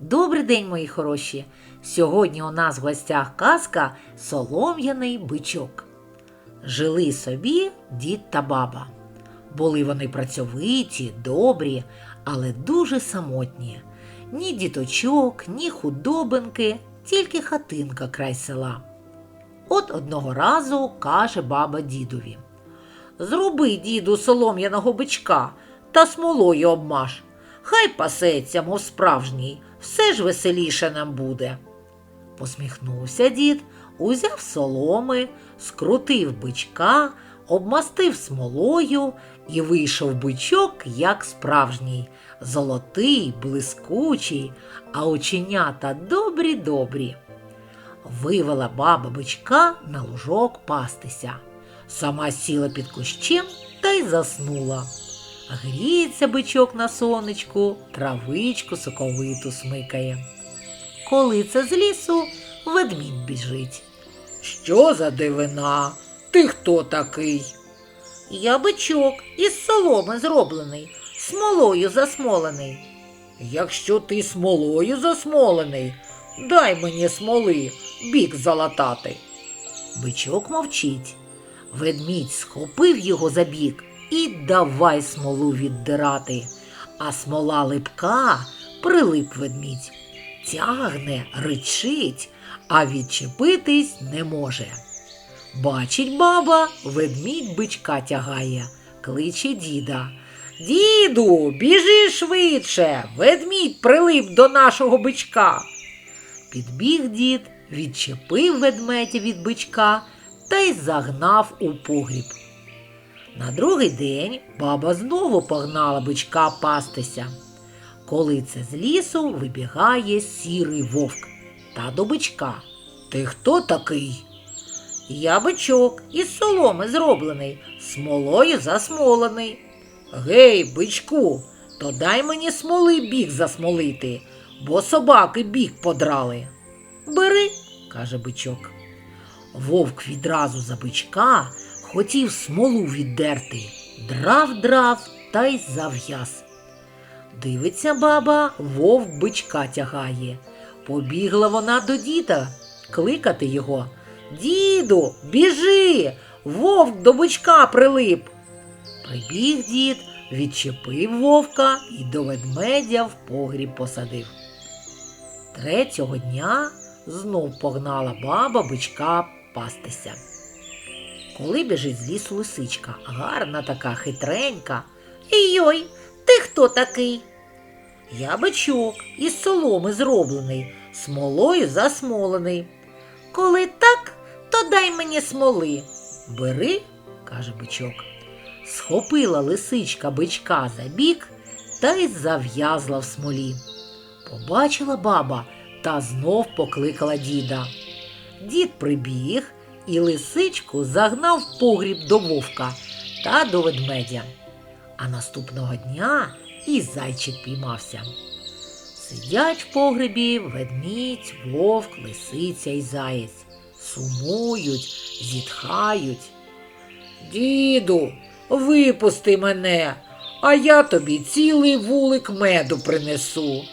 Добрий день, мої хороші! Сьогодні у нас в гостях казка Солом'яний бичок. Жили собі дід та баба. Були вони працьовиті, добрі, але дуже самотні. Ні діточок, ні худобинки, тільки хатинка край села. От одного разу каже баба дідові. Зроби, діду, солом'яного бичка та смолою обмаж. Хай пасеться, мов справжній, все ж веселіше нам буде. Посміхнувся дід, узяв соломи, скрутив бичка, обмастив смолою і вийшов бичок, як справжній, золотий, блискучий, а оченята добрі-добрі. Вивела баба бичка на лужок пастися. Сама сіла під кущем та й заснула. Гріється бичок на сонечку, травичку соковиту смикає. Коли це з лісу ведмідь біжить. Що за дивина? Ти хто такий? Я бичок із соломи зроблений, смолою засмолений. Якщо ти смолою засмолений, дай мені смоли, бік залатати. Бичок мовчить. Ведмідь схопив його за бік і давай смолу віддирати. А смола липка прилип ведмідь. Тягне, ричить, а відчепитись не може. Бачить баба, ведмідь бичка тягає, кличе діда. Діду, біжи швидше, ведмідь прилип до нашого бичка. Підбіг дід, відчепив ведмедя від бичка та й загнав у погріб. На другий день баба знову погнала бичка пастися. Коли це з лісу вибігає сірий вовк та до бичка. Ти хто такий? Я бичок із соломи зроблений, смолою засмолений. Гей, бичку, то дай мені смоли бік засмолити, бо собаки бік подрали. Бери, каже бичок. Вовк відразу за бичка хотів смолу віддерти, драв драв та й зав'яз. Дивиться баба, вовк бичка тягає. Побігла вона до діда кликати його. Діду, біжи, вовк до бичка прилип. Прибіг дід, відчепив вовка і до ведмедя в погріб посадив. Третього дня знов погнала баба бичка пастися. Коли біжить з лісу лисичка, гарна така, хитренька. Йой, ти хто такий? Я бичок із соломи зроблений, смолою засмолений. Коли так, то дай мені смоли. Бери, каже бичок. Схопила лисичка бичка за бік та й зав'язла в смолі. Побачила баба та знов покликала діда. Дід прибіг і лисичку загнав в погріб до вовка та до ведмедя. А наступного дня і зайчик піймався. Сидять в погребі ведмідь, вовк, лисиця і заєць. Сумують, зітхають. Діду, випусти мене, а я тобі цілий вулик меду принесу.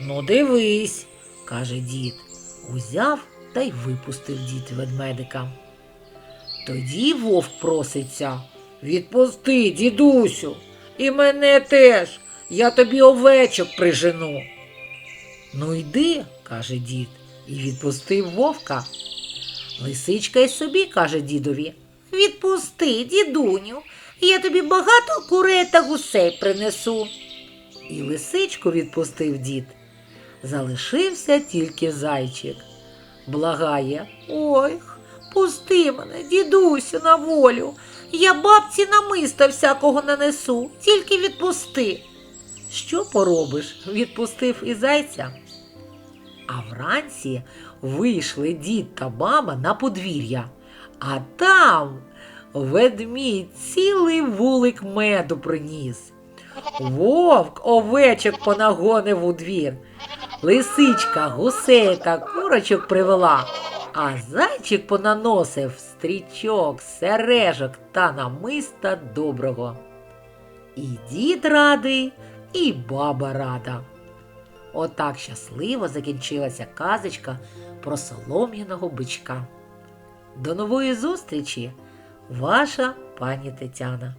Ну, дивись, каже дід, узяв та й випустив дід ведмедика. Тоді вовк проситься. Відпусти, дідусю, і мене теж. Я тобі овечок прижену. Ну йди, каже дід, і відпустив вовка. Лисичка й собі каже дідові. Відпусти, дідуню, я тобі багато курей та гусей принесу. І лисичку відпустив дід. Залишився тільки зайчик. Благає. Ой, пусти мене, дідусю, на волю. Я бабці намиста всякого нанесу, тільки відпусти. Що поробиш? Відпустив і зайця. А вранці вийшли дід та баба на подвір'я, а там ведмідь цілий вулик меду приніс. Вовк овечок понагонив у двір. Лисичка гусей та курочок привела, а зайчик понаносив стрічок, сережок та намиста доброго. І дід радий, і баба рада. Отак щасливо закінчилася казочка про солом'яного бичка. До нової зустрічі, ваша пані Тетяна.